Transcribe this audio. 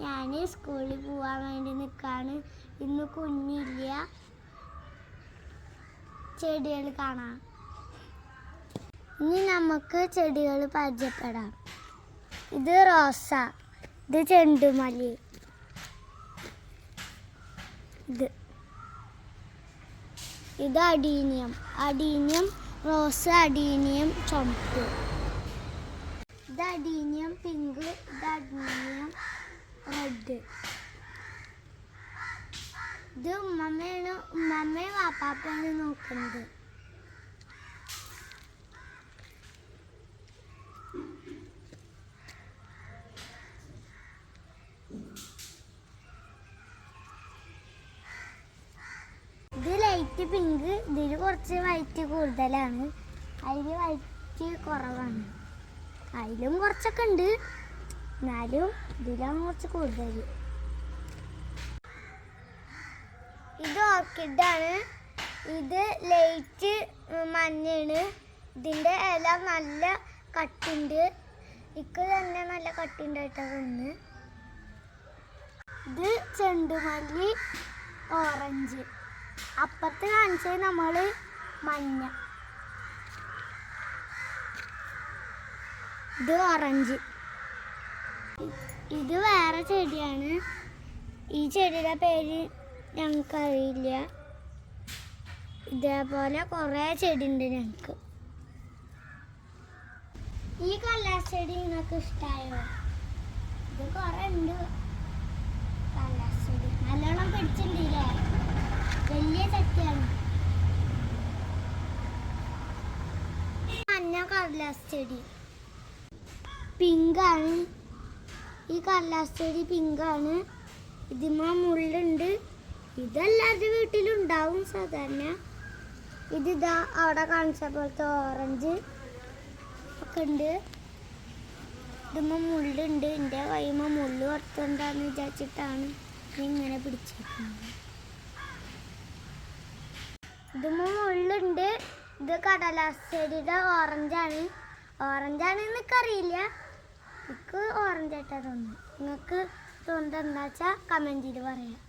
ഞാൻ സ്കൂളിൽ പോവാൻ വേണ്ടി നിൽക്കാണ് ഇന്ന് കുഞ്ഞില്ല. ചെടികൾ കാണാം. ഇനി നമുക്ക് ചെടികൾ പരിചയപ്പെടാം. ഇത് റോസ ഇത് ചെണ്ടുമല്ലി ഇത്. ഇത് അടീനിയം. അടീനിയം റോസ് അടീനിയം ചുമപ്പ്. ഇത് അടീനിയം പിങ്ക് ഇത് അടീനിയം റെഡ് ഇത് ഉമ്മമ്മയാണ് ഉമ്മമ്മയും വാപ്പാപ്പയാണ് നോക്കുന്നത്. ഇത് ലൈറ്റ് പിങ്ക് ഇതിൽ കുറച്ച് വൈറ്റ് കൂടുതലാണ്. അതിൽ വൈറ്റ് കുറവാണ്. അതിലും കുറച്ചൊക്കെ ഉണ്ട്. എന്നാലും ഇതിലാണ് കുറച്ച് കൂടുതൽ ഇത് ഓർക്കിഡാണ് ഇത് ലൈറ്റ് മഞ്ഞാണ് ഇതിന്റെ ഇല നല്ല കട്ടുണ്ട്. ഇക്ക് തന്നെ നല്ല കട്ടിണ്ടായിട്ടാണ് വന്ന് ഇത് ചെണ്ടുമല്ലി ഓറഞ്ച്. അപ്പുറത്ത് കാണിച്ചത് നമ്മൾ മഞ്ഞ. ഇത് ഓറഞ്ച്. ഇത് വേറെ ചെടിയാണ്. ഈ ചെടിയുടെ പേര് ഞങ്ങൾക്കറിയില്ല. ഇതേപോലെ കുറേ ചെടി ഉണ്ട് ഞങ്ങൾക്ക്. ഈ കല്ലാസ് ചെടി നിങ്ങൾക്ക് ഇഷ്ടമായോ ഇത് കുറേ ഉണ്ട്. കല്ലാസ് ചെടി നല്ലോണം പിടിച്ചിട്ടില്ലേ? വലിയ ചട്ടിയാണ്. മഞ്ഞ കടലാസ് ചെടി പിങ്കാണ്. ഈ കല്ലാസ്തരി പിങ്കാണ്. ഇതിമാ മുള്ളുണ്ട്. ഇതെല്ലാവരുടെ വീട്ടിലുണ്ടാവും സാധാരണ. ഇതിതാ അവിടെ കാണിച്ച പോലത്തെ ഓറഞ്ച് ഒക്കെ ഉണ്ട്. ഇതുമ്മ മുള്ളുണ്ട്. എന്റെ കൈമ മുള്ളു പുറത്തുണ്ടാന്ന് വിചാരിച്ചിട്ടാണ് ഇങ്ങനെ പിടിച്ചേക്കുന്നത്. ഇതുമ്മ മുള്ളുണ്ട്. ഇത് കടലാസ്തരിയുടെ ഓറഞ്ചാണ്. ഓറഞ്ചാണെന്ന് എനിക്കറിയില്ല. എനിക്ക് ഓറഞ്ച് ആയിട്ടാ തോന്നുന്നു നിങ്ങൾക്ക് തോന്നുന്നത് എന്താ വെച്ചാൽ കമന്റിൽ പറയാം.